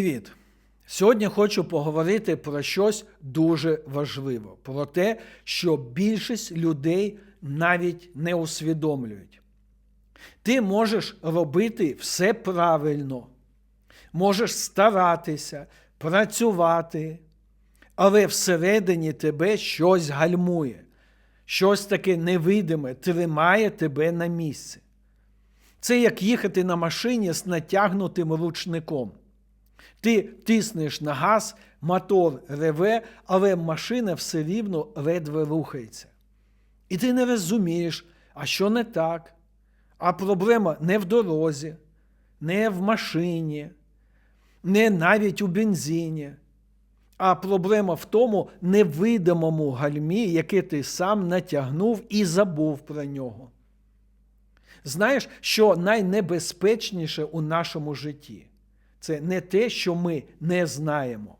Привіт! Сьогодні хочу поговорити про щось дуже важливе, про те, що більшість людей навіть не усвідомлюють. Ти можеш робити все правильно, можеш старатися, працювати, але всередині тебе щось гальмує, щось таке невидиме тримає тебе на місці. Це як їхати на машині з натягнутим ручником. Ти тиснеш на газ, мотор реве, але машина все рівно ледве рухається. І ти не розумієш, а що не так. А проблема не в дорозі, не в машині, не навіть у бензині. А проблема в тому невидимому гальмі, яке ти сам натягнув і забув про нього. Знаєш, що найнебезпечніше у нашому житті? Це не те, що ми не знаємо,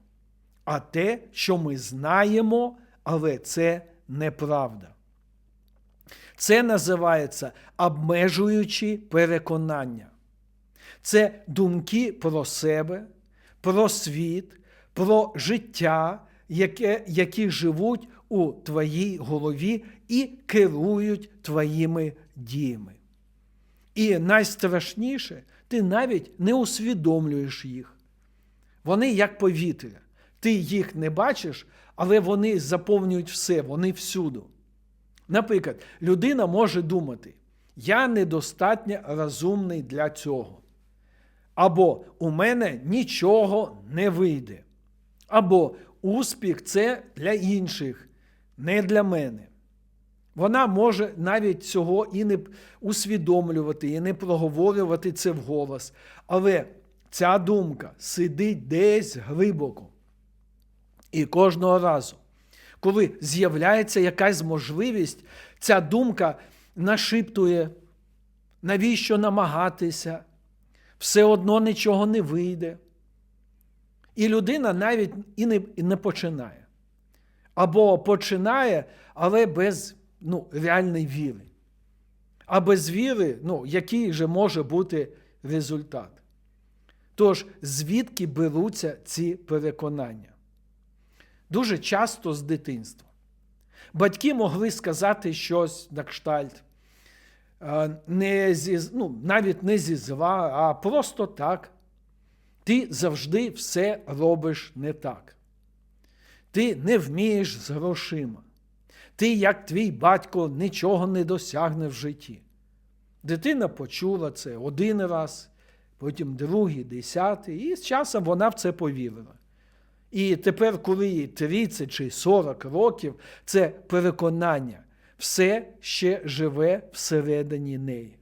а те, що ми знаємо, але це неправда. Це називається обмежуючі переконання. Це думки про себе, про світ, про життя, яке, які живуть у твоїй голові і керують твоїми діями. І найстрашніше, ти навіть не усвідомлюєш їх. Вони як повітря. Ти їх не бачиш, але вони заповнюють все, вони всюду. Наприклад, людина може думати, я недостатньо розумний для цього. Або у мене нічого не вийде. Або успіх це для інших, не для мене. Вона може навіть цього і не усвідомлювати, і не проговорювати це вголос. Але ця думка сидить десь глибоко. І кожного разу, коли з'являється якась можливість, ця думка нашіптує, навіщо намагатися, все одно нічого не вийде. І людина навіть і не, і не починає. Або починає, але без ну, реальної віри. А без віри, ну, який же може бути результат? Тож, звідки беруться ці переконання? Дуже часто з дитинства. Батьки могли сказати щось на кштальт, не зі, ну, навіть не зі зла, а просто так. Ти завжди все робиш не так. Ти не вмієш з грошима. Ти, як твій батько, нічого не досягне в житті. Дитина почула це один раз, потім другий, десятий, і з часом вона в це повірила. І тепер, коли їй 30 чи 40 років, це переконання, все ще живе всередині неї.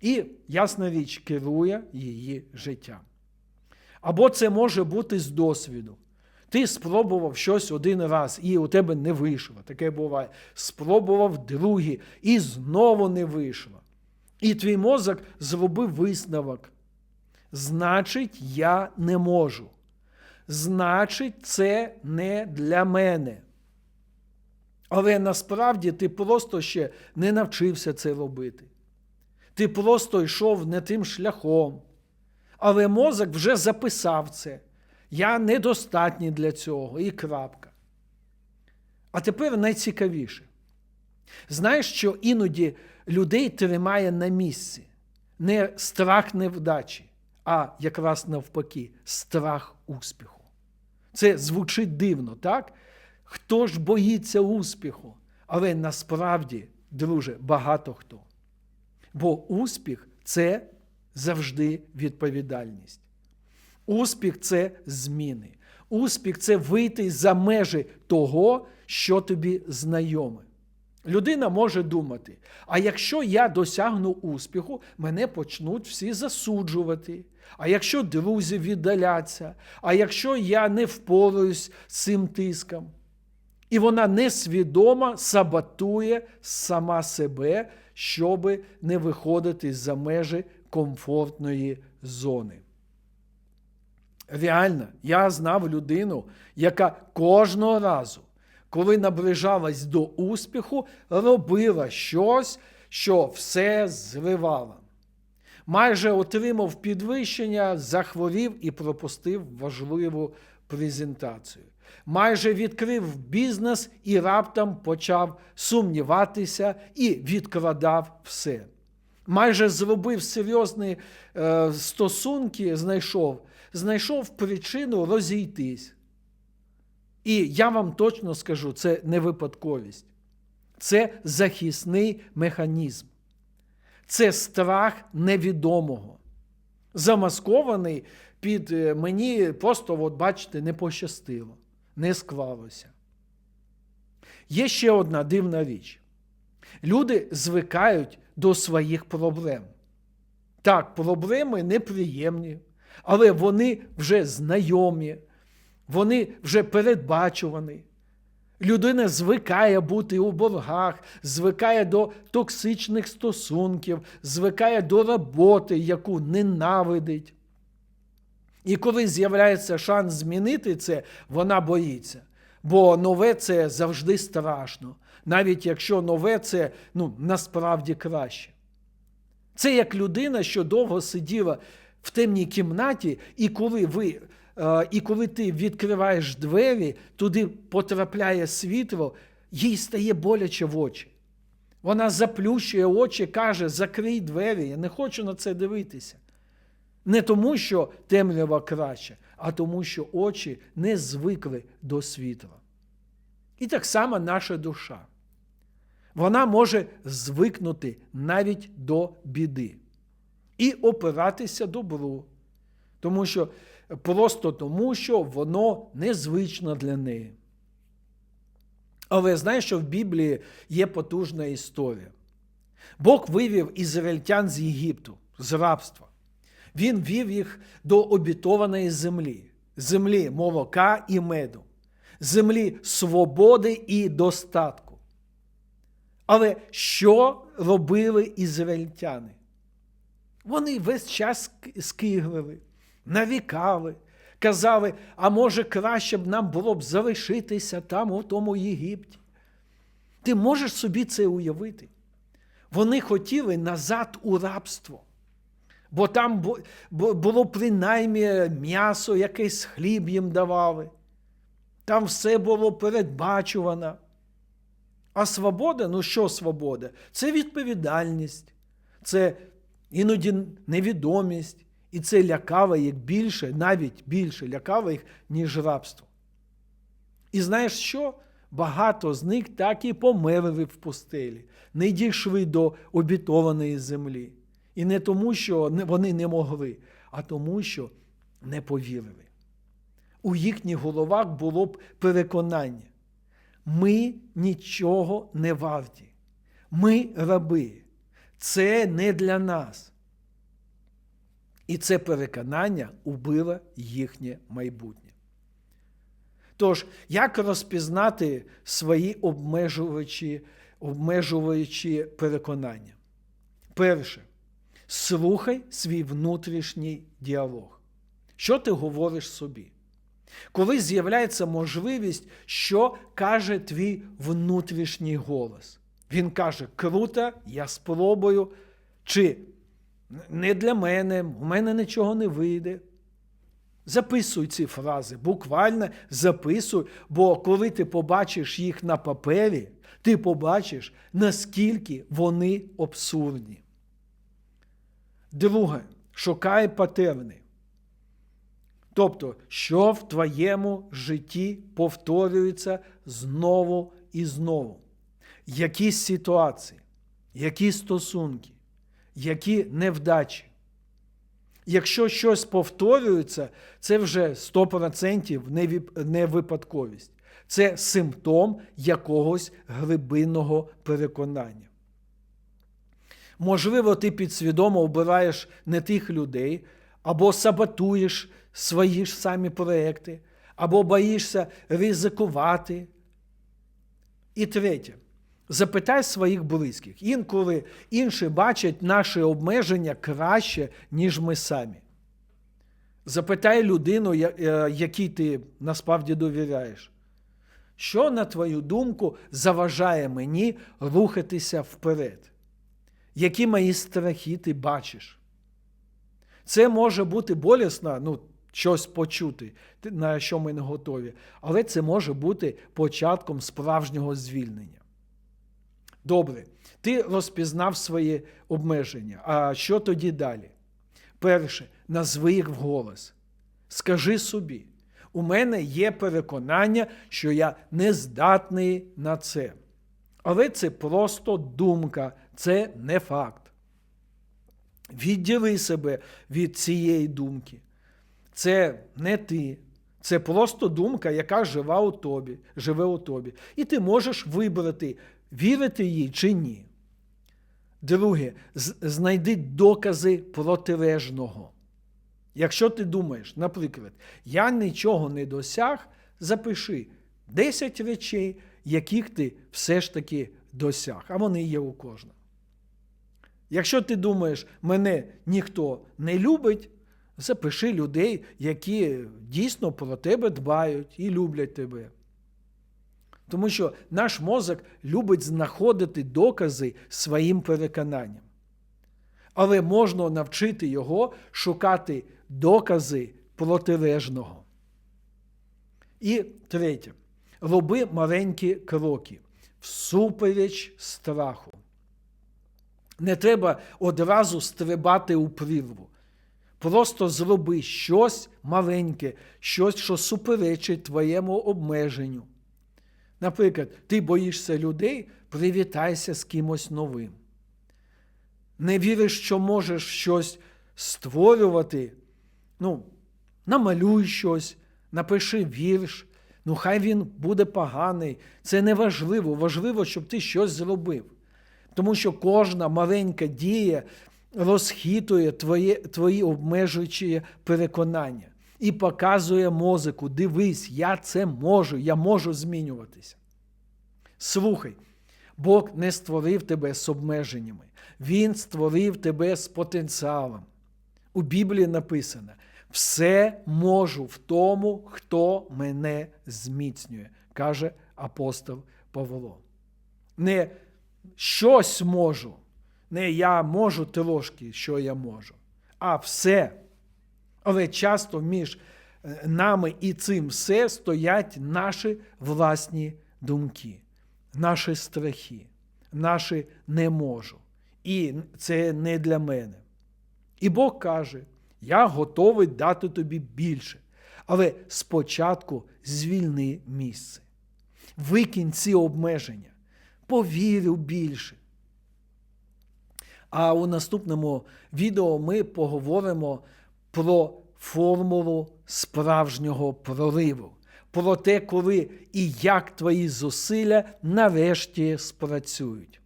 І, ясна річ, керує її життям. Або це може бути з досвіду. Ти спробував щось один раз, і у тебе не вийшло. Таке буває. Спробував другий, і знову не вийшло. І твій мозок зробив висновок. Значить, я не можу. Значить, це не для мене. Але насправді ти просто ще не навчився це робити. Ти просто йшов не тим шляхом. Але мозок вже записав це. Я недостатній для цього і крапка. А тепер найцікавіше. Знаєш, що іноді людей тримає на місці не страх невдачі, а якраз навпаки, страх успіху. Це звучить дивно, так? Хто ж боїться успіху? Але насправді, друже, багато хто. Бо успіх це завжди відповідальність. Успіх це зміни. Успіх це вийти за межі того, що тобі знайоме. Людина може думати: а якщо я досягну успіху, мене почнуть всі засуджувати. А якщо друзі віддаляться, а якщо я не впораюсь з цим тиском, і вона несвідомо саботує сама себе, щоби не виходити за межі комфортної зони. Реально, я знав людину, яка кожного разу, коли наближалась до успіху, робила щось, що все зривала. майже отримав підвищення, захворів і пропустив важливу презентацію. Майже відкрив бізнес і раптом почав сумніватися і відкладав все. Майже зробив серйозні е, стосунки, знайшов, знайшов причину розійтись. І я вам точно скажу, це не випадковість, це захисний механізм, це страх невідомого, замаскований під е, мені просто, от бачите, не пощастило, не склалося. Є ще одна дивна річ. Люди звикають до своїх проблем. Так, проблеми неприємні, але вони вже знайомі, вони вже передбачувані. Людина звикає бути у боргах, звикає до токсичних стосунків, звикає до роботи, яку ненавидить. І коли з'являється шанс змінити це, вона боїться. Бо нове це завжди страшно, навіть якщо нове це ну, насправді краще. Це як людина, що довго сиділа в темній кімнаті, і коли ви. е, І коли ти відкриваєш двері, туди потрапляє світло, їй стає боляче в очі. Вона заплющує очі, каже: закрий двері, я не хочу на це дивитися. Не тому, що темрява краще, а тому, що очі не звикли до світла. І так само наша душа. Вона може звикнути навіть до біди і опиратися добру, тому що, просто тому, що воно незвично для неї. Але знаєш, що в Біблії є потужна історія. Бог вивів ізраїльтян з Єгипту, з рабства. Він вів їх до обітованої землі, землі молока і меду, землі свободи і достатку. Але що робили ізраїльтяни? Вони весь час скиглили, навікали, казали, а може краще б нам було б залишитися там, у тому Єгипті. Ти можеш собі це уявити? Вони хотіли назад у рабство бо там було принаймні м'ясо, якесь хліб їм давали. Там все було передбачувано. А свобода, ну що свобода? Це відповідальність, це іноді невідомість, і це лякало їх більше, навіть більше лякало їх, ніж рабство. І знаєш що? Багато з них так і померли в пустелі, не дійшли до обітованої землі. І не тому, що вони не могли, а тому, що не повірили. У їхніх головах було б переконання. Ми нічого не варті. Ми раби. Це не для нас. І це переконання убило їхнє майбутнє. Тож, як розпізнати свої обмежувачі, обмежуючі переконання? Перше, слухай свій внутрішній діалог. Що ти говориш собі? Коли з'являється можливість, що каже твій внутрішній голос? Він каже: Круто, я спробую, чи не для мене, у мене нічого не вийде. Записуй ці фрази, буквально записуй, бо коли ти побачиш їх на папері, ти побачиш, наскільки вони абсурдні. Друге, шукай патерни. Тобто, що в твоєму житті повторюється знову і знову. Якісь ситуації, які стосунки, які невдачі. Якщо щось повторюється, це вже 100% не випадковість. Це симптом якогось глибинного переконання. Можливо, ти підсвідомо обираєш не тих людей, або саботуєш свої ж самі проекти, або боїшся ризикувати. І третє, запитай своїх близьких. Інколи інші бачать наші обмеження краще, ніж ми самі. Запитай людину, е, якій ти насправді довіряєш. Що, на твою думку, заважає мені рухатися вперед? які мої страхи ти бачиш? Це може бути болісно, ну, щось почути, на що ми не готові, але це може бути початком справжнього звільнення. Добре, ти розпізнав свої обмеження. А що тоді далі? Перше, назви їх вголос. Скажи собі, у мене є переконання, що я не здатний на це. Але це просто думка, це не факт. Відділи себе від цієї думки. Це не ти. Це просто думка, яка жива у тобі, живе у тобі. І ти можеш вибрати, вірити їй чи ні. Друге, знайди докази протилежного. Якщо ти думаєш, наприклад, я нічого не досяг, запиши 10 речей, яких ти все ж таки досяг, а вони є у кожного. Якщо ти думаєш, мене ніхто не любить, запиши людей, які дійсно про тебе дбають і люблять тебе. Тому що наш мозок любить знаходити докази своїм переконанням. Але можна навчити його шукати докази протилежного. І третє. Роби маленькі кроки всупереч страху. Не треба одразу стрибати у прірву. Просто зроби щось маленьке, щось, що суперечить твоєму обмеженню. Наприклад, ти боїшся людей, привітайся з кимось новим. Не віриш, що можеш щось створювати. Ну, намалюй щось, напиши вірш. Ну, хай він буде поганий. Це не важливо. Важливо, щоб ти щось зробив. Тому що кожна маленька дія розхитує твої, твої обмежуючі переконання і показує мозику: дивись, я це можу, я можу змінюватися. Слухай, Бог не створив тебе з обмеженнями, Він створив тебе з потенціалом. У Біблії написано: все можу в тому, хто мене зміцнює, каже апостол Павло. Не щось можу, не я можу трошки, що я можу, а все. Але часто між е, нами і цим все стоять наші власні думки, наші страхи, наші не можу. І це не для мене. І Бог каже: Я готовий дати тобі більше. Але спочатку звільни місце. Викинь ці обмеження. Повір у більше. А у наступному відео ми поговоримо про формулу справжнього прориву, про те, коли і як твої зусилля нарешті спрацюють.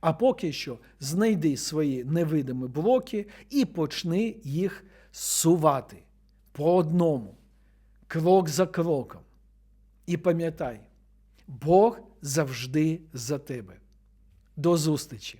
А поки що знайди свої невидимі блоки і почни їх сувати по одному, крок за кроком. І пам'ятай, Бог завжди за тебе. До зустрічі!